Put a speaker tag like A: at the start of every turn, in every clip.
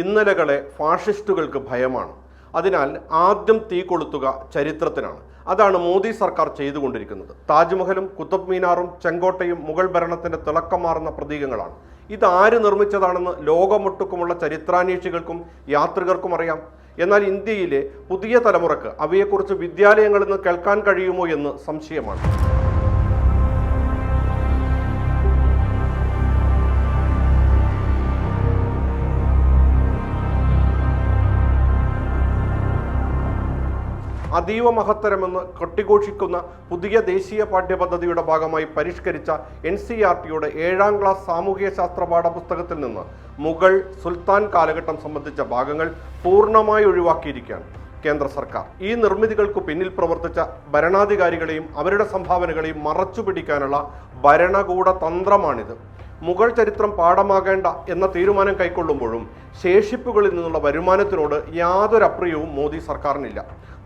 A: ഇന്നലകളെ ഫാഷിസ്റ്റുകൾക്ക് ഭയമാണ്. അതിനാൽ ആദ്യം തീ കൊളുത്തുക ചരിത്രത്തിനാണ്. അതാണ് മോദി സർക്കാർ ചെയ്തുകൊണ്ടിരിക്കുന്നത്. താജ്മഹലും കുത്തബ് മീനാറും ചെങ്കോട്ടയും മുഗൾ ഭരണത്തിന്റെ തിളക്കമാർന്ന പ്രതീകങ്ങളാണ്. ഇത് ആര് നിർമ്മിച്ചതാണെന്ന് ലോകമൊട്ടുക്കുമുള്ള ചരിത്രാന്വേഷികൾക്കും യാത്രികർക്കും അറിയാം. എന്നാൽ ഇന്ത്യയിലെ പുതിയ തലമുറയ്ക്ക് അവയെക്കുറിച്ച് വിദ്യാലയങ്ങളിൽ നിന്ന് കേൾക്കാൻ കഴിയുമോ എന്ന് സംശയമാണ്. അതീവ മഹത്തരമെന്ന് കൊട്ടിഘോഷിക്കുന്ന പുതിയ ദേശീയ പാഠ്യപദ്ധതിയുടെ ഭാഗമായി പരിഷ്കരിച്ച എൻ സി ആർ ടിയുടെ ഏഴാം ക്ലാസ് സാമൂഹിക ശാസ്ത്ര പാഠപുസ്തകത്തിൽ നിന്ന് മുഗൾ സുൽത്താൻ കാലഘട്ടം സംബന്ധിച്ച ഭാഗങ്ങൾ പൂർണമായി ഒഴിവാക്കിയിരിക്കുകയാണ് കേന്ദ്ര സർക്കാർ. ഈ നിർമ്മിതികൾക്ക് പിന്നിൽ പ്രവർത്തിച്ച ഭരണാധികാരികളെയും അവരുടെ സംഭാവനകളെയും മറച്ചുപിടിക്കാനുള്ള ഭരണകൂട തന്ത്രമാണിത്. മുഗൾ ചരിത്രം പാഠമാകേണ്ട എന്ന തീരുമാനം കൈക്കൊള്ളുമ്പോഴും ശേഷിപ്പുകളിൽ നിന്നുള്ള വരുമാനത്തിനോട് യാതൊരു അപ്രിയവും മോദി സർക്കാരിനില്ല.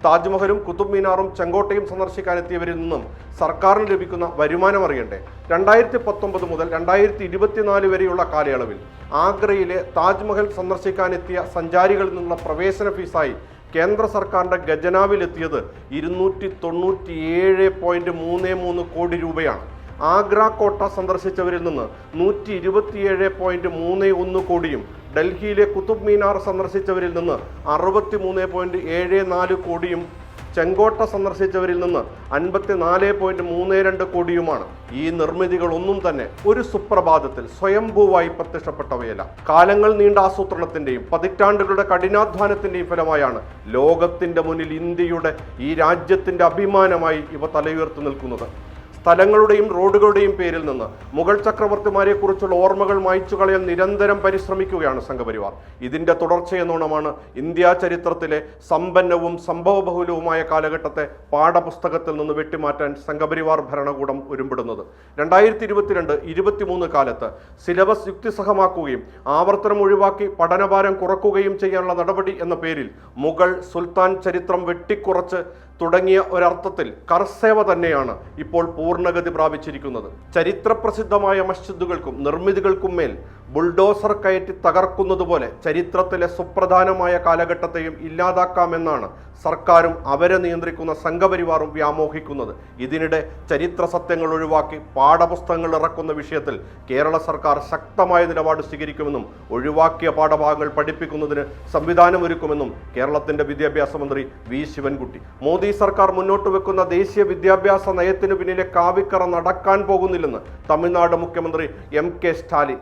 A: താജ്മഹലും കുത്തുബ് മീനാറും ചെങ്കോട്ടയും സന്ദർശിക്കാനെത്തിയവരിൽ നിന്നും സർക്കാരിന് ലഭിക്കുന്ന വരുമാനം അറിയണ്ടേ? രണ്ടായിരത്തി പത്തൊമ്പത് മുതൽ രണ്ടായിരത്തി ഇരുപത്തിനാല് വരെയുള്ള കാലയളവിൽ ആഗ്രയിലെ താജ്മഹൽ സന്ദർശിക്കാനെത്തിയ സഞ്ചാരികളിൽ നിന്നുള്ള പ്രവേശന ഫീസായി കേന്ദ്ര സർക്കാരിന്റെ ഖജനാവിലെത്തിയത് ഇരുന്നൂറ്റി തൊണ്ണൂറ്റി ഏഴ് പോയിന്റ് മൂന്ന് മൂന്ന് കോടി രൂപയാണ്. ആഗ്ര കോട്ട സന്ദർശിച്ചവരിൽ നിന്ന് നൂറ്റി ഇരുപത്തിയേഴ് പോയിന്റ് മൂന്ന് ഒന്ന് കോടിയും ഡൽഹിയിലെ കുത്തുബ് മീനാർ സന്ദർശിച്ചവരിൽ നിന്ന് അറുപത്തി മൂന്ന് പോയിന്റ് ഏഴ് നാല് കോടിയും ചെങ്കോട്ട സന്ദർശിച്ചവരിൽ നിന്ന് അൻപത്തി നാല് പോയിന്റ് മൂന്ന് രണ്ട് കോടിയുമാണ്. ഈ നിർമ്മിതികളൊന്നും തന്നെ ഒരു സുപ്രഭാതത്തിൽ സ്വയംഭൂവായി പ്രത്യക്ഷപ്പെട്ടവയല്ല. കാലങ്ങൾ നീണ്ട ആസൂത്രണത്തിന്റെയും പതിറ്റാണ്ടുകളുടെ കഠിനാധ്വാനത്തിന്റെയും ഫലമായാണ് ലോകത്തിന്റെ മുന്നിൽ ഇന്ത്യയുടെ ഈ രാജ്യത്തിന്റെ അഭിമാനമായി ഇവ തലയുയർത്തു നിൽക്കുന്നത്. സ്ഥലങ്ങളുടെയും റോഡുകളുടെയും പേരിൽ നിന്ന് മുഗൾ ചക്രവർത്തിമാരെ കുറിച്ചുള്ള ഓർമ്മകൾ മായ്ച്ചു കളയാൻ നിരന്തരം പരിശ്രമിക്കുകയാണ് സംഘപരിവാർ. ഇതിന്റെ തുടർച്ചയെന്നോണമാണ് ഇന്ത്യാ ചരിത്രത്തിലെ സമ്പന്നവും സംഭവബഹുലവുമായ കാലഘട്ടത്തെ പാഠപുസ്തകത്തിൽ നിന്ന് വെട്ടിമാറ്റാൻ സംഘപരിവാർ ഭരണകൂടം ഒരുമ്പിടുന്നത്. രണ്ടായിരത്തി ഇരുപത്തിരണ്ട് ഇരുപത്തിമൂന്ന് കാലത്ത് സിലബസ് യുക്തിസഹമാക്കുകയും ആവർത്തനം ഒഴിവാക്കി പഠനഭാരം കുറക്കുകയും ചെയ്യാനുള്ള നടപടി എന്ന പേരിൽ മുഗൾ സുൽത്താൻ ചരിത്രം വെട്ടിക്കുറച്ച് തുടങ്ങിയ ഒരർത്ഥത്തിൽ കർസേവ തന്നെയാണ് ഇപ്പോൾ പൂർണഗതി പ്രാപിച്ചിരിക്കുന്നത്. ചരിത്രപ്രസിദ്ധമായ മസ്ജിദുകൾക്കും നിർമ്മിതികൾക്കും മേൽ ബുൾഡോസർ കയറ്റി തകർക്കുന്നതുപോലെ ചരിത്രത്തിലെ സുപ്രധാനമായ കാലഘട്ടത്തെയും ഇല്ലാതാക്കാമെന്നാണ് സർക്കാരും അവരെ നിയന്ത്രിക്കുന്ന സംഘപരിവാറും വ്യാമോഹിക്കുന്നത്. ഇതിനിടെ ചരിത്ര സത്യങ്ങൾ ഒഴിവാക്കി പാഠപുസ്തകങ്ങൾ ഇറക്കുന്ന വിഷയത്തിൽ കേരള സർക്കാർ ശക്തമായ നിലപാട് സ്വീകരിക്കുമെന്നും ഒഴിവാക്കിയ പാഠഭാഗങ്ങൾ പഠിപ്പിക്കുന്നതിന് സംവിധാനമൊരുക്കുമെന്നും കേരളത്തിന്റെ വിദ്യാഭ്യാസ മന്ത്രി വി. ശിവൻകുട്ടി. മോദി സർക്കാർ മുന്നോട്ട് വെക്കുന്ന ദേശീയ വിദ്യാഭ്യാസ നയത്തിനു പിന്നിലെ കാവിക്കറ നടക്കാൻ പോകുന്നില്ലെന്ന് തമിഴ്നാട് മുഖ്യമന്ത്രി എം കെ സ്റ്റാലിൻ.